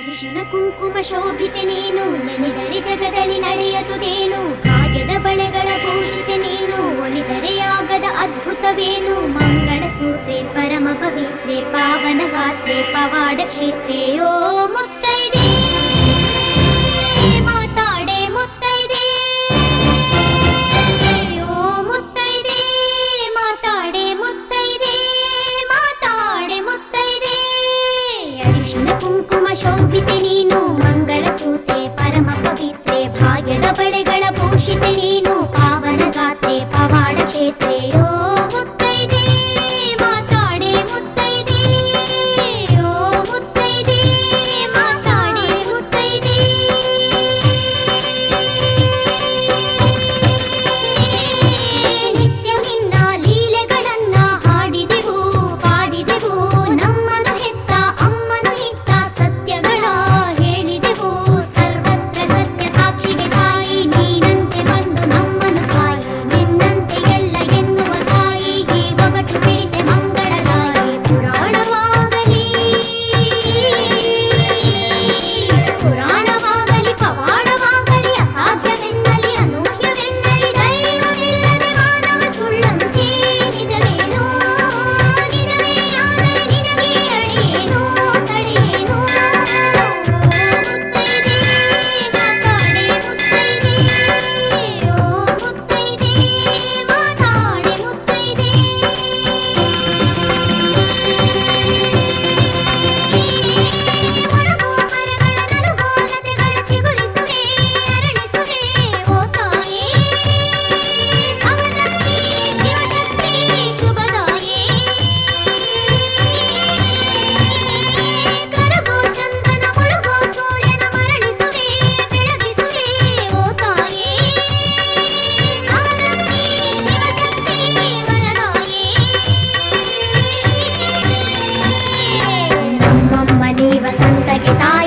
ಅರಿಶಿನ ಕುಂಕುಮ ಶೋಭಿತೆ ನೀನು, ನೆನೆದರೆ ಜಗದಲ್ಲಿ ನಡೆಯದುದೇನು ಭಾಗ್ಯದ ಬಳೆಗಳ ಘೋಷಿತೆ ನೀನು ಒಲಿದರೆಯಾಗದ ಅದ್ಭುತವೇನು. ಮಂಗಳ ಸೂತ್ರೆ ಪರಮ ಪವಿತ್ರೆ, ಪಾವನ ಗಾತ್ರೆ, ಪವಾಡ ಕ್ಷೇತ್ರೆ show, gritei ता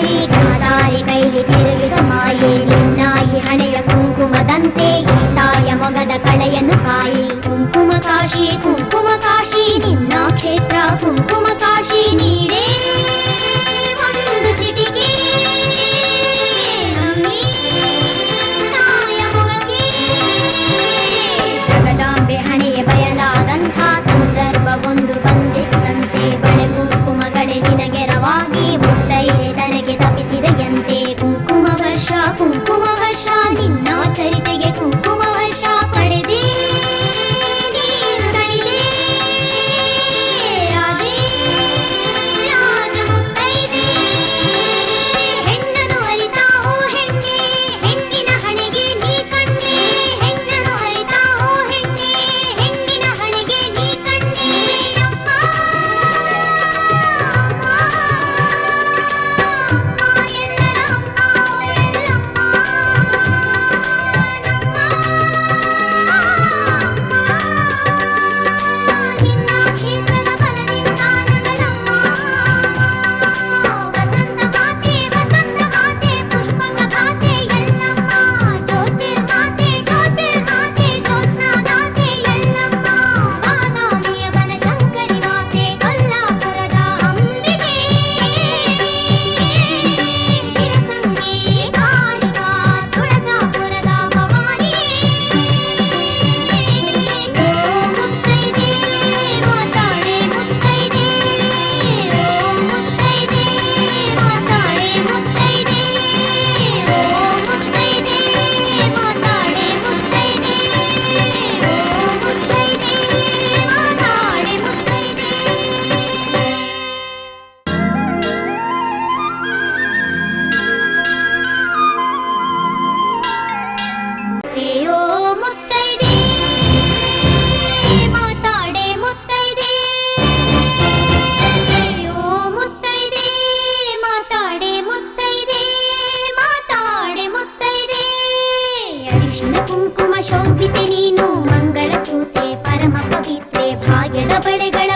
ಶೋಭಿತೆ ನೀನು ಮಂಗಳ ಸೂತ್ರೆ ಪರಮ ಪವಿತ್ರೆ ಭಾಗ್ಯದ ಬಳೆಗಳ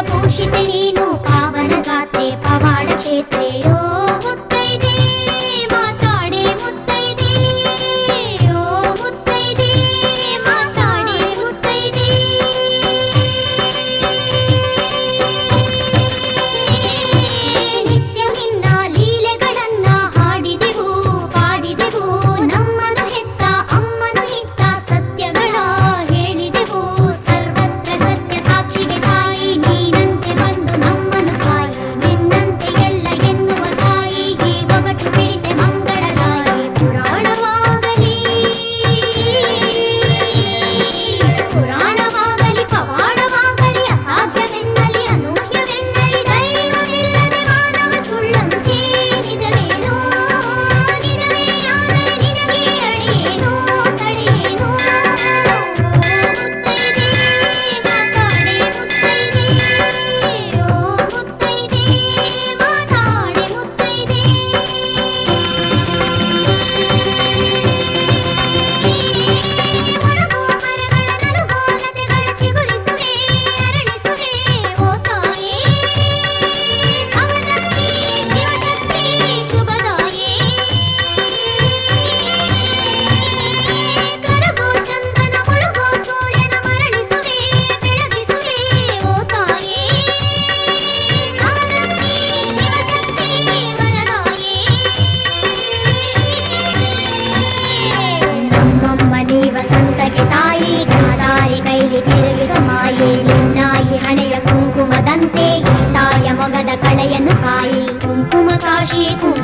Washington.